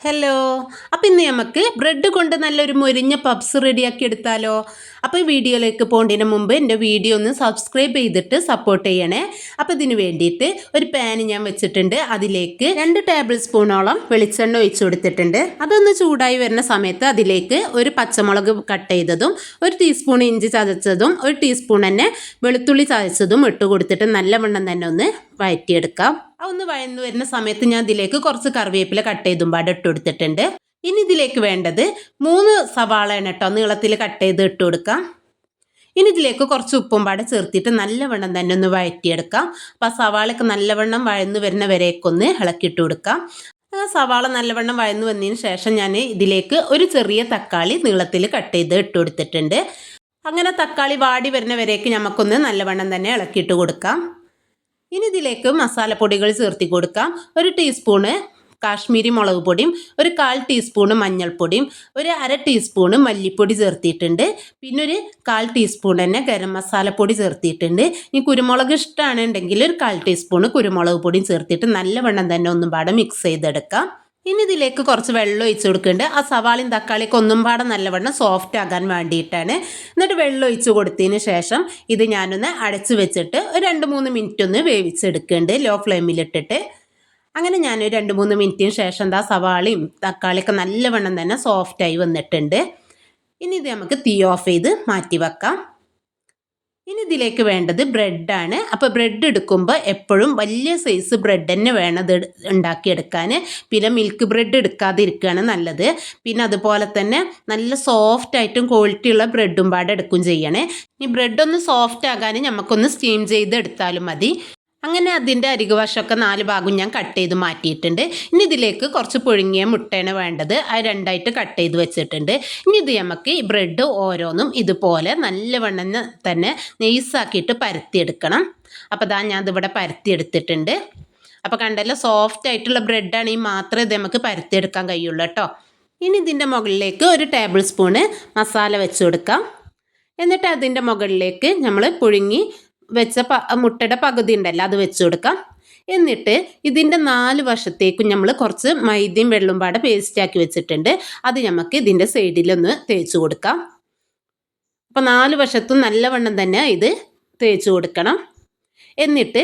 Hello അപ്പം ഇന്ന് നമുക്ക് ബ്രെഡ് കൊണ്ട് നല്ലൊരു മൊരിഞ്ഞ പപ്സ് റെഡിയാക്കി എടുത്താലോ. അപ്പോൾ ഈ വീഡിയോയിലേക്ക് പോകേണ്ടതിന് മുമ്പ് എന്റെ വീഡിയോ ഒന്ന് സബ്സ്ക്രൈബ് ചെയ്തിട്ട് സപ്പോർട്ട് ചെയ്യണേ. അപ്പോൾ ഇതിന് വേണ്ടിയിട്ട് ഒരു പാൻ ഞാൻ വെച്ചിട്ടുണ്ട്. അതിലേക്ക് രണ്ട് ടേബിൾ സ്പൂണോളം വെളിച്ചെണ്ണ ഒഴിച്ചു കൊടുത്തിട്ടുണ്ട്. അതൊന്ന് ചൂടായി വരുന്ന സമയത്ത് അതിലേക്ക് ഒരു പച്ചമുളക് കട്ട് ചെയ്തതും ഒരു ടീസ്പൂൺ ഇഞ്ചി ചതച്ചതും ഒരു ടീസ്പൂൺ തന്നെ വെളുത്തുള്ളി ചതച്ചതും ഇട്ട് കൊടുത്തിട്ട് നല്ലവണ്ണം തന്നെ ഒന്ന് വഴറ്റിയെടുക്കാം ഒന്ന് വഴന്നു വരുന്ന സമയത്ത് ഞാൻ ഇതിലേക്ക് കുറച്ച് കറിവേപ്പില കട്ട് ചെയ്തും പാടെ ഇട്ട് കൊടുത്തിട്ടുണ്ട്. ഇനി ഇതിലേക്ക് വേണ്ടത് മൂന്ന് സവാളയാണ് കേട്ടോ നീളത്തിൽ കട്ട് ചെയ്ത് ഇട്ട് കൊടുക്കാം. ഇനി ഇതിലേക്ക് കുറച്ച് ഉപ്പും പാടെ ചേർത്തിട്ട് നല്ലവണ്ണം തന്നെ ഒന്ന് വഴറ്റിയെടുക്കാം. അപ്പം ആ സവാളയൊക്കെ നല്ലവണ്ണം വഴന്നു വരുന്ന വരേക്കൊന്ന് ഇളക്കിയിട്ട് കൊടുക്കാം. സവാള നല്ലവണ്ണം വഴന്നു വന്നതിന് ശേഷം ഞാൻ ഇതിലേക്ക് ഒരു ചെറിയ തക്കാളി നീളത്തിൽ കട്ട് ചെയ്ത് ഇട്ട് കൊടുത്തിട്ടുണ്ട്. അങ്ങനെ തക്കാളി വാടി വരുന്ന വരേക്ക് നമുക്കൊന്ന് നല്ലവണ്ണം തന്നെ ഇളക്കിയിട്ട് കൊടുക്കാം. ഇനി ഇതിലേക്ക് മസാലപ്പൊടികൾ ചേർത്തി കൊടുക്കാം. ഒരു ടീസ്പൂണ് കാശ്മീരി മുളക് പൊടിയും ഒരു കാൽ ടീസ്പൂണ് മഞ്ഞൾപ്പൊടിയും ഒരു അര ടീസ്പൂണ് മല്ലിപ്പൊടി ചേർത്തിയിട്ടുണ്ട് പിന്നെ ഒരു കാൽ ടീസ്പൂൺ തന്നെ ഗരം മസാലപ്പൊടി ചേർത്തിയിട്ടുണ്ട് ഇനി കുരുമുളക് ഇഷ്ടമാണെന്നുണ്ടെങ്കിൽ ഒരു കാൽ ടീസ്പൂണ് കുരുമുളക് പൊടിയും ചേർത്തിട്ട് നല്ലവണ്ണം തന്നെ ഒന്നും പാടെ മിക്സ് ചെയ്തെടുക്കാം. ഇനി ഇതിലേക്ക് കുറച്ച് വെള്ളം ഒഴിച്ച് കൊടുക്കുന്നുണ്ട്. ആ സവാളയും തക്കാളിയൊക്കെ ഒന്നും പാടെ നല്ലവണ്ണം സോഫ്റ്റ് ആകാൻ വേണ്ടിയിട്ടാണ്. എന്നിട്ട് വെള്ളം ഒഴിച്ച് കൊടുത്തതിന് ശേഷം ഇത് ഞാനൊന്ന് അടച്ചു വെച്ചിട്ട് ഒരു രണ്ട് മൂന്ന് മിനിറ്റ് ഒന്ന് വേവിച്ചെടുക്കുന്നുണ്ട്. ലോ ഫ്ലെയിമിലിട്ടിട്ട് അങ്ങനെ ഞാൻ ഒരു രണ്ട് മൂന്ന് മിനിറ്റിന് ശേഷം എന്താ സവാളയും തക്കാളിയൊക്കെ നല്ലവണ്ണം തന്നെ സോഫ്റ്റായി വന്നിട്ടുണ്ട്. ഇനി ഇത് നമുക്ക് തീ ഓഫ് ചെയ്ത് മാറ്റി വെക്കാം. ഇനി ഇതിലേക്ക് വേണ്ടത് ബ്രെഡാണ് അപ്പോൾ ബ്രെഡ് എടുക്കുമ്പോൾ എപ്പോഴും വലിയ സൈസ് ബ്രെഡ് തന്നെ വേണം ഇത് ഉണ്ടാക്കിയെടുക്കാൻ. പിന്നെ മിൽക്ക് ബ്രെഡ് എടുക്കാതിരിക്കുകയാണ് നല്ലത്. പിന്നെ അതുപോലെ തന്നെ നല്ല സോഫ്റ്റ് ആയിട്ടും ക്വാളിറ്റി ഉള്ള ബ്രെഡും പാടെ ചെയ്യണേ. ഈ ബ്രെഡ് ഒന്ന് സോഫ്റ്റ് ആകാൻ നമുക്കൊന്ന് സ്റ്റീം ചെയ്ത് എടുത്താലും മതി. അങ്ങനെ അതിന്റെ അരികുവശമൊക്കെ നാല് ഭാഗം ഞാൻ കട്ട് ചെയ്ത് മാറ്റിയിട്ടുണ്ട്. ഇനി ഇതിലേക്ക് കുറച്ച് പുഴുങ്ങിയ മുട്ടയാണ് വേണ്ടത്. അത് രണ്ടായിട്ട് കട്ട് ചെയ്ത് വെച്ചിട്ടുണ്ട്. ഇനി ഇത് നമുക്ക് ഈ ബ്രെഡ് ഓരോന്നും ഇതുപോലെ നല്ലവണ്ണം തന്നെ നെയ്സാക്കിയിട്ട് പരത്തിയെടുക്കണം. അപ്പോൾ അതാ ഞാൻ ഇതിവിടെ പരത്തിയെടുത്തിട്ടുണ്ട്. അപ്പോൾ കണ്ടല്ലോ സോഫ്റ്റ് ആയിട്ടുള്ള ബ്രെഡാണെങ്കിൽ മാത്രമേ ഇത് നമുക്ക് പരത്തിയെടുക്കാൻ കഴിയുള്ളൂ കേട്ടോ. ഇനി ഇതിന്റെ മുകളിലേക്ക് ഒരു ടേബിൾ സ്പൂണ് മസാല വെച്ച് കൊടുക്കാം. എന്നിട്ട് അതിന്റെ മുകളിലേക്ക് നമ്മൾ പുഴുങ്ങി വെച്ച മുട്ടയുടെ പകുതി ഉണ്ടല്ലോ അത് വെച്ച് കൊടുക്കാം. എന്നിട്ട് ഇതിന്റെ നാല് വശത്തേക്കും നമ്മൾ കുറച്ച് മൈദ്യം വെള്ളം പാടെ പേസ്റ്റാക്കി വെച്ചിട്ടുണ്ട്. അത് നമുക്ക് ഇതിന്റെ സൈഡിലൊന്ന് തേച്ച് കൊടുക്കാം. അപ്പോൾ നാല് വശത്തും നല്ലവണ്ണം തന്നെ ഇത് തേച്ച് കൊടുക്കണം. എന്നിട്ട്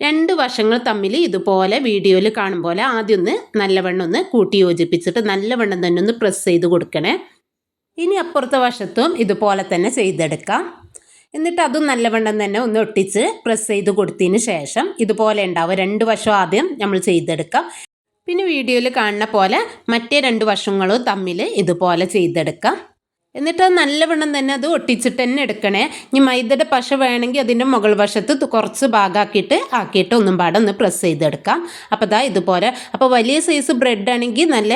രണ്ട് വശങ്ങൾ തമ്മിൽ ഇതുപോലെ വീഡിയോയിൽ കാണും പോലെ ആദ്യം ഒന്ന് നല്ലവണ്ണം ഒന്ന് കൂട്ടി യോജിപ്പിച്ചിട്ട് നല്ലവണ്ണം തന്നെ ഒന്ന് പ്രസ് ചെയ്ത് കൊടുക്കണേ. ഇനി അപ്പുറത്തെ വശത്തും ഇതുപോലെ തന്നെ ചെയ്തെടുക്കാം. എന്നിട്ട് അതും നല്ലവണ്ണം തന്നെ ഒന്ന് ഒട്ടിച്ച് പ്രസ് ചെയ്ത് കൊടുത്തതിന് ശേഷം ഇതുപോലെ ഉണ്ടാവും. രണ്ട് വശം ആദ്യം നമ്മൾ ചെയ്തെടുക്കാം. പിന്നെ വീഡിയോയിൽ കാണുന്ന പോലെ മറ്റേ രണ്ട് വശങ്ങളും തമ്മിൽ ഇതുപോലെ ചെയ്തെടുക്കാം. എന്നിട്ട് നല്ലവണ്ണം തന്നെ അത് ഒട്ടിച്ചിട്ട് തന്നെ എടുക്കണേ. ഇനി മൈദയുടെ പശ വേണമെങ്കിൽ അതിന്റെ മുകൾ വശത്ത് കുറച്ച് ഭാഗമാക്കിയിട്ട് ആക്കിയിട്ട് ഒന്നും പാടെ ഒന്ന് പ്രസ് ചെയ്തെടുക്കാം. അപ്പോൾ ഇതാ ഇതുപോലെ. അപ്പോൾ വലിയ സൈസ് ബ്രെഡ് ആണെങ്കിൽ നല്ല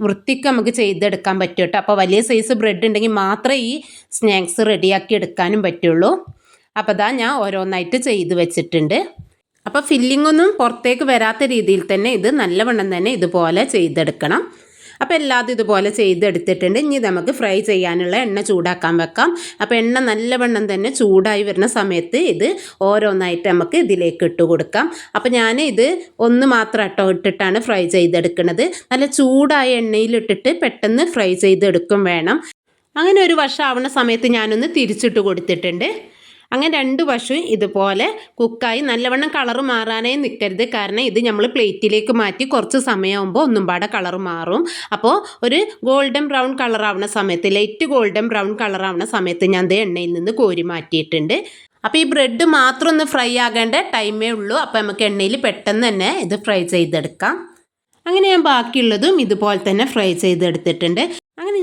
വൃത്തിക്ക് നമുക്ക് ചെയ്തെടുക്കാൻ പറ്റും കേട്ടോ. അപ്പോൾ വലിയ സൈസ് ബ്രെഡ് ഉണ്ടെങ്കിൽ മാത്രമേ ഈ സ്നാക്സ് റെഡിയാക്കി എടുക്കാനും പറ്റുള്ളൂ. അപ്പോൾ അതാ ഞാൻ ഓരോന്നായിട്ട് ചെയ്ത് വെച്ചിട്ടുണ്ട്. അപ്പോൾ ഫില്ലിംഗ് ഒന്നും പുറത്തേക്ക് വരാത്ത രീതിയിൽ തന്നെ ഇത് നല്ലവണ്ണം തന്നെ ഇതുപോലെ ചെയ്തെടുക്കണം. അപ്പോൾ എല്ലാതും ഇതുപോലെ ചെയ്തെടുത്തിട്ടുണ്ട്. ഇനി നമുക്ക് ഫ്രൈ ചെയ്യാനുള്ള എണ്ണ ചൂടാക്കാൻ വെക്കാം. അപ്പോൾ എണ്ണ നല്ലവണ്ണം തന്നെ ചൂടായി വരുന്ന സമയത്ത് ഇത് ഓരോന്നായിട്ട് നമുക്ക് ഇതിലേക്ക് ഇട്ട് കൊടുക്കാം. അപ്പോൾ ഞാൻ ഇത് ഒന്ന് മാത്രം ഇട്ടോ ഇട്ടിട്ടാണ് ഫ്രൈ ചെയ്തെടുക്കുന്നത്. നല്ല ചൂടായ എണ്ണയിലിട്ടിട്ട് പെട്ടെന്ന് ഫ്രൈ ചെയ്തെടുക്കും വേണം. അങ്ങനെ ഒരു വർഷം ആവുന്ന സമയത്ത് ഞാനൊന്ന് തിരിച്ചിട്ട് കൊടുത്തിട്ടുണ്ട്. അങ്ങനെ രണ്ട് വശവും ഇതുപോലെ കുക്കായി നല്ലവണ്ണം കളർ മാറാനായി നിൽക്കരുത് കാരണം ഇത് നമ്മൾ പ്ലേറ്റിലേക്ക് മാറ്റി കുറച്ച് സമയമാകുമ്പോൾ ഒന്നും പാടെ കളർ മാറും. അപ്പോൾ ഒരു ഗോൾഡൻ ബ്രൗൺ കളർ ആവുന്ന സമയത്ത് ലൈറ്റ് ഗോൾഡൻ ബ്രൗൺ കളർ ആവുന്ന സമയത്ത് ഞാൻ ദേ എണ്ണയിൽ നിന്ന് കോരി മാറ്റിയിട്ടുണ്ട്. അപ്പോൾ ഈ ബ്രെഡ് മാത്രം ഒന്ന് ഫ്രൈ ആകേണ്ട ടൈമേ ഉള്ളൂ. അപ്പോൾ നമുക്ക് എണ്ണയിൽ പെട്ടെന്ന് തന്നെ ഇത് ഫ്രൈ ചെയ്തെടുക്കാം. അങ്ങനെ ഞാൻ ബാക്കിയുള്ളതും ഇതുപോലെ തന്നെ ഫ്രൈ ചെയ്തെടുത്തിട്ടുണ്ട്.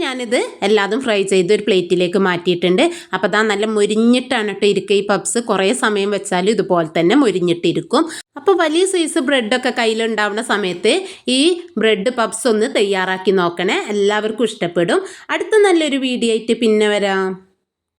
ഞാനിത് എല്ലാതും ഫ്രൈ ചെയ്ത് ഒരു പ്ലേറ്റിലേക്ക് മാറ്റിയിട്ടുണ്ട്. അപ്പോൾ അതാ നല്ല മുരിഞ്ഞിട്ടാണ് കേട്ടോ ഇരിക്കുക ഈ പപ്സ്. കുറേ സമയം വെച്ചാലും ഇതുപോലെ തന്നെ മുരിഞ്ഞിട്ടിരിക്കും. അപ്പോൾ വലിയ സൈസ് ബ്രെഡൊക്കെ കയ്യിലുണ്ടാവുന്ന സമയത്ത് ഈ ബ്രെഡ് പപ്സ് ഒന്ന് തയ്യാറാക്കി നോക്കണേ. എല്ലാവർക്കും ഇഷ്ടപ്പെടും. അടുത്ത നല്ലൊരു വീഡിയോ ആയിട്ട് പിന്നെ വരാം.